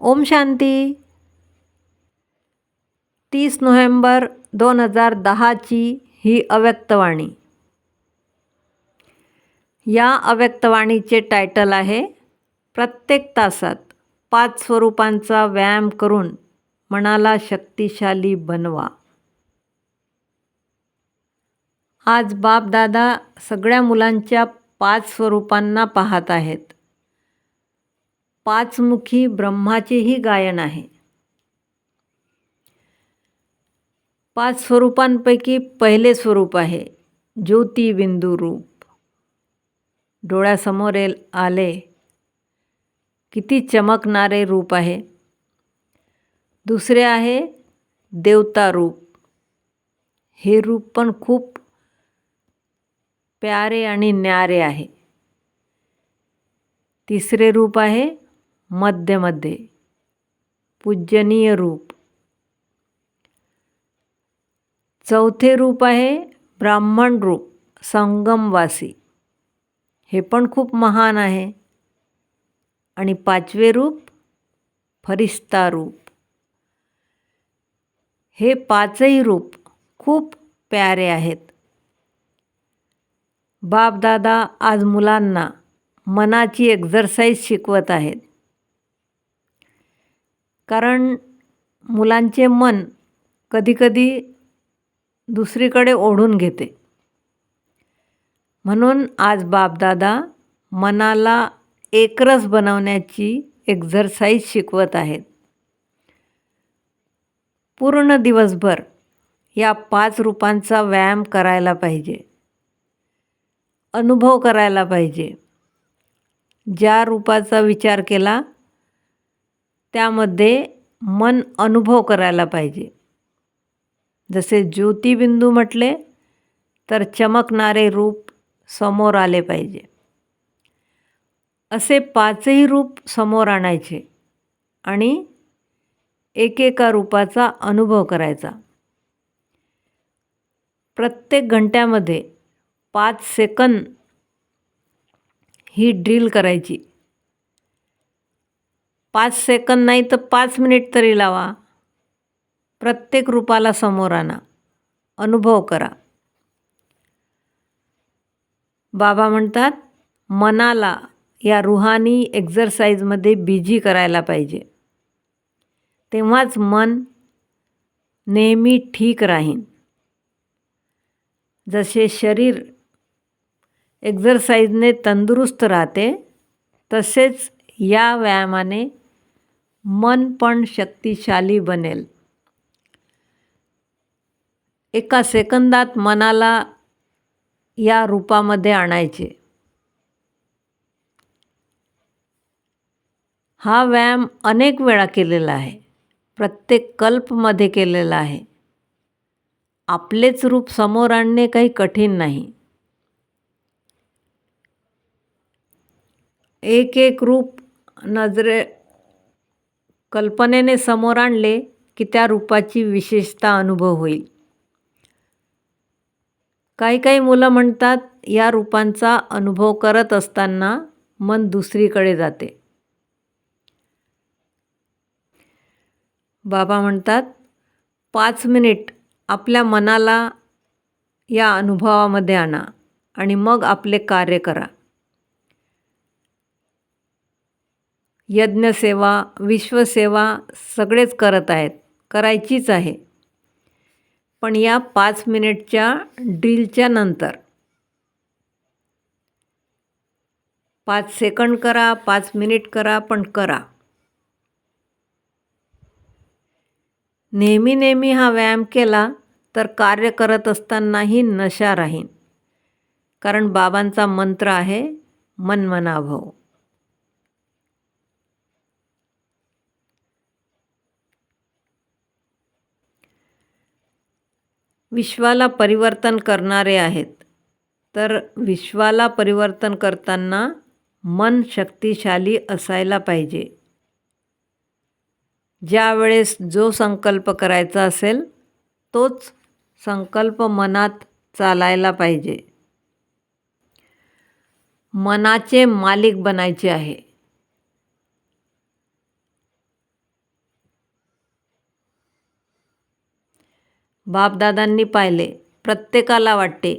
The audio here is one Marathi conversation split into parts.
ओम शांती. तीस नोव्हेंबर दोन हजार दहाची ही अव्यक्तवाणी. या अव्यक्तवाणीचे टायटल आहे प्रत्येक तासात पाच स्वरूपांचा व्यायाम करून मनाला शक्तिशाली बनवा. आज बापदादा सगळ्या मुलांच्या पाच स्वरूपांना पाहत आहेत. पाचमुखी ब्रह्माचेही गायन आहे. पाच स्वरूपांपैकी पहिले स्वरूप आहे ज्योतिबिंदू रूप. डोळ्यासमोर आले किती चमकणारे रूप आहे. दुसरे आहे देवता रूप. हे रूप पण खूप प्यारे आणि न्यारे आहे. तिसरे रूप आहे मध्यमध्ये. पूजनीय रूप. चौथे रूप आहे ब्राह्मण रूप संगमवासी. हे पण खूप महान आहे. आणि पाचवे रूप फरिस्ता रूप. हे पाचही रूप खूप प्यारे आहेत. बापदादा आज मुलांना मनाची एक्झरसाईज शिकवत आहेत. कारण मुलांचे मन कधीकधी दुसरीकडे ओढून घेते. म्हणून आज बापदादा मनाला एकरस बनवण्याची एक्झरसाईज शिकवत आहेत. पूर्ण दिवसभर या पाच रूपांचा व्यायाम करायला पाहिजे. अनुभव करायला पाहिजे. ज्या रूपाचा विचार केला त्यामध्ये मन अनुभव करायला पाहिजे. जसे ज्योतिबिंदू म्हटले तर चमकणारे रूप समोर आले पाहिजे. असे पाचही रूप समोर आणायचे आणि एकेका रूपाचा अनुभव करायचा. प्रत्येक घंट्यामध्ये पाच सेकंद ही ड्रिल करायची. पाच सेकंद नाही तर पाच मिनिट तरी लावा. प्रत्येक रूपाला समोर आणा. अनुभव करा. बाबा म्हणतात मनाला या रुहानी एक्झरसाईजमध्ये बिझी करायला पाहिजे. तेव्हाच मन नेहमी ठीक राहीन. जसे शरीर एक्झरसाईजने तंदुरुस्त राहते तसेच या व्यायामाने मन पण शक्तिशाली बनेल. एका सेकंदात मनाला या रूपामध्ये आणायचे. हा व्यायाम अनेक वेळा केलेला आहे. प्रत्येक कल्पमध्ये केलेला आहे. आपलेच रूप समोर आणणे काही कठीण नाही. एक एक रूप नजरे कल्पनेने समोर आणले की त्या रूपाची विशेषता अनुभव होईल. काही काही मुलं म्हणतात या रूपांचा अनुभव करत असताना मन दुसरीकडे जाते. बाबा म्हणतात पाच मिनिट आपल्या मनाला या अनुभवामध्ये आणा आणि मग आपले कार्य करा. यज्ञसेवा विश्वसेवा सगळेच करत आहेत करायचीच आहे. पण या पाच मिनिटच्या ड्रिलच्या नंतर. पाच सेकंड करा पाच मिनिट करा पण करा. नेहमी नेहमी हा व्यायाम केला तर कार्य करत असतानाही नशा राहीन. कारण बाबांचा मंत्र आहे मनमनाभव विश्वाला परिवर्तन करणारे आहेत. तर विश्वाला परिवर्तन करताना मन शक्तिशाली असायला पाहिजे. ज्या वेळेस जो संकल्प करायचा असेल तोच संकल्प मनात चालायला पाहिजे. मनाचे मालिक बनायचे आहे. बापदादांनी पाहिले. प्रत्येकाला वाटते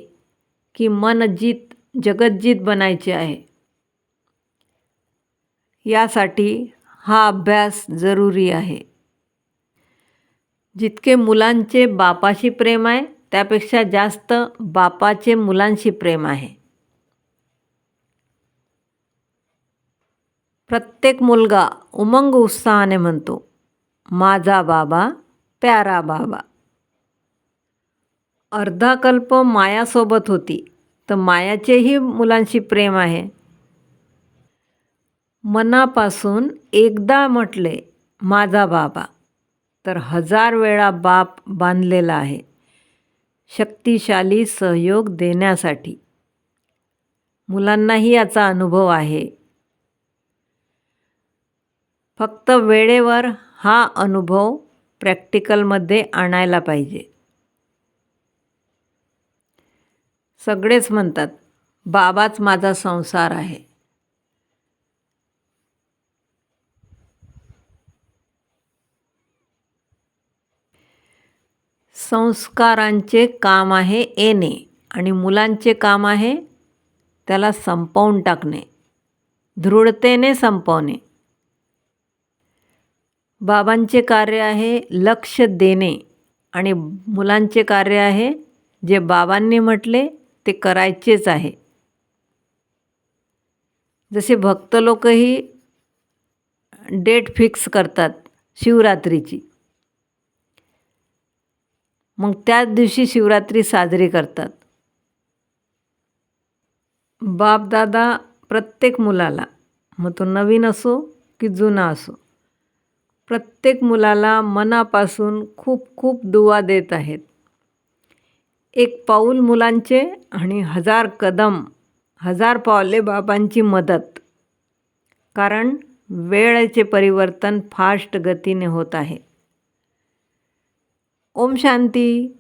की मन जीत जगज्जीत बनायचे आहे. यासाठी हा अभ्यास जरुरी आहे. जितके मुलांचे बापाशी प्रेम आहे त्यापेक्षा जास्त बापाचे मुलांशी प्रेम आहे. प्रत्येक मुलगा उमंग उत्साहाने म्हणतो माझा बाबा प्यारा बाबा. अर्धा कल्प मायासोबत होती. तर मायाचेही मुलांशी प्रेम आहे. मनापासून एकदा म्हटले माझा बाबा. तर हजार वेळा बाप बांधलेला आहे. शक्तिशाली सहयोग देण्यासाठी. मुलांनाही याचा अनुभव आहे. फक्त वेळेवर हा अनुभव प्रॅक्टिकलमध्ये आणायला पाहिजे. सगळेच म्हणतात बाबाच माझा संसार आहे. संस्कारांचे काम आहे येणे आणि मुलांचे काम आहे त्याला संपवून टाकणे दृढतेने संपवणे. बाबांचे कार्य आहे लक्ष देणे आणि मुलांचे कार्य आहे जे बाबांनी म्हटले ते करायचेच आहे. जसे भक्त लोकही डेट फिक्स करतात शिवरात्रीची. मग त्याच दिवशी शिवरात्री साजरी करतात. बापदादा प्रत्येक मुलाला मग तो नवीन असो की जुना असो प्रत्येक मुलाला मनापासून खूप खूप दुवा देत आहेत. एक पाऊल मुलांचे आणि हजार कदम हजार पावले बाबांची मदत. कारण वेळेचे परिवर्तन फास्ट गतीने होत आहे. ओम शांती.